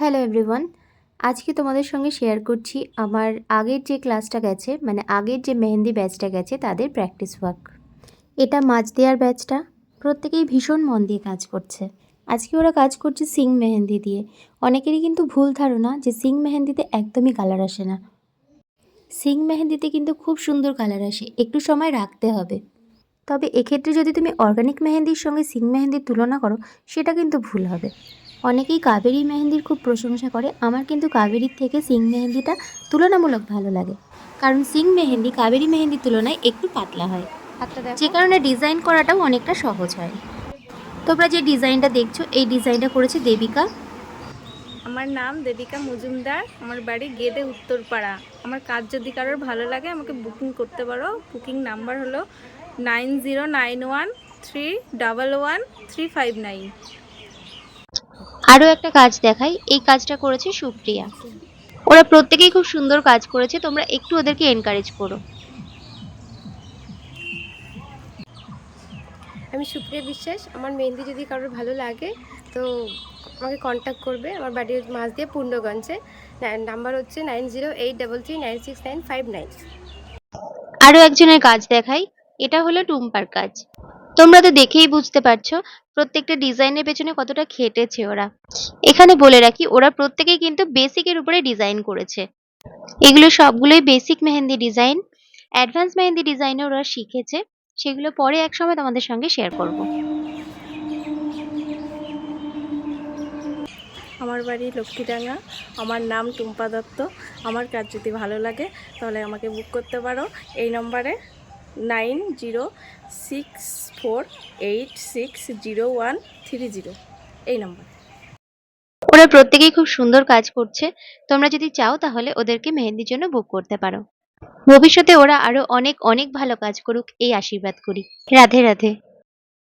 Hello everyone, আজকে তোমাদের সঙ্গে শেয়ার করছি আমার আগের যে ক্লাসটা গেছে মানে আগের যে মেহেন্দি ব্যাচটা গেছে, তাদের প্র্যাকটিস ওয়ার্ক। এটা মাছ দেওয়ার ব্যাচটা, প্রত্যেকেই ভীষণ মন দিয়ে কাজ করছে। আজকে ওরা কাজ করছে সিং মেহেন্দি দিয়ে। অনেকেরই কিন্তু ভুল ধারণা যে সিং মেহেন্দিতে একদমই কালার আসে না। সিং মেহেন্দিতে কিন্তু খুব সুন্দর কালার আসে, একটু সময় রাখতে হবে। তবে এক্ষেত্রে যদি তুমি অর্গানিক মেহেন্দির সঙ্গে সিং মেহেন্দির তুলনা করো, সেটা কিন্তু ভুল হবে। অনেকেই কাবেরি মেহেন্দির খুব প্রশংসা করে। আমার কিন্তু কাবেরির থেকে সিং মেহেন্দিটা তুলনামূলক ভালো লাগে। কারণ সিং মেহেন্দি কাবেরি মেহেন্দির তুলনায় একটু পাতলা হয়। যে কারণে ডিজাইন করাটাও অনেকটা সহজ হয়। তোমরা যে ডিজাইনটা দেখছ এই ডিজাইনটা করেছে দেবিকা। আমার নাম দেবিকা মজুমদার। আমার বাড়ি গেদে উত্তরপাড়া। আমার কাজ যদি কারোর ভালো লাগে আমাকে বুকিং করতে পারো। বুকিং নাম্বার হলো nine zero nine one three double one three five nine আরও একটা কাজ দেখাই। এই কাজটা করেছে সুপ্রিয়া। ওরা প্রত্যেকেই খুব সুন্দর কাজ করেছে। তোমরা একটু ওদেরকে এনকারেজ করো। আমি সুপ্রিয়া বিশ্বাস। আমার মেহেন্দি যদি কারোর ভালো লাগে তো আমাকে কন্ট্যাক্ট করবে। আমার বাড়ির মাছ দিয়ে পূর্ণগঞ্জে। নাম্বার হচ্ছে nine zero eight double three nine six nine five nine আরও একজনের কাজ দেখাই। এটা হলো টুম্পার কাজ। তোমরা তো দেখেই বুঝতে পারছ প্রত্যেকটা ডিজাইনের পেছনে কতটা খেটেছে ওরা। এখানে বলে রাখি, ওরা প্রত্যেকেই কিন্তু বেসিকের উপরে ডিজাইন করেছে। এগুলো সবগুলোই basic mehendi design advance mehendi ডিজাইনে ওরা শিখেছে। সেগুলো পরে এক সময় তোমাদের সঙ্গে শেয়ার করব। আমার বাড়ি লক্ষ্মীডাঙ্গা। আমার নাম টুম্পা দত্ত। আমার কাজ যদি ভালো লাগে তাহলে আমাকে বুক করতে পারো। এই নম্বরে nine zero six four eight six zero one three zero. এই নম্বর। ওরা প্রত্যেকেই খুব সুন্দর কাজ করছে। তোমরা যদি চাও তাহলে ওদেরকে মেহেন্দির জন্য বুক করতে পারো। ভবিষ্যতে ওরা আরও অনেক অনেক ভালো কাজ করুক, এই আশীর্বাদ করি। রাধে রাধে।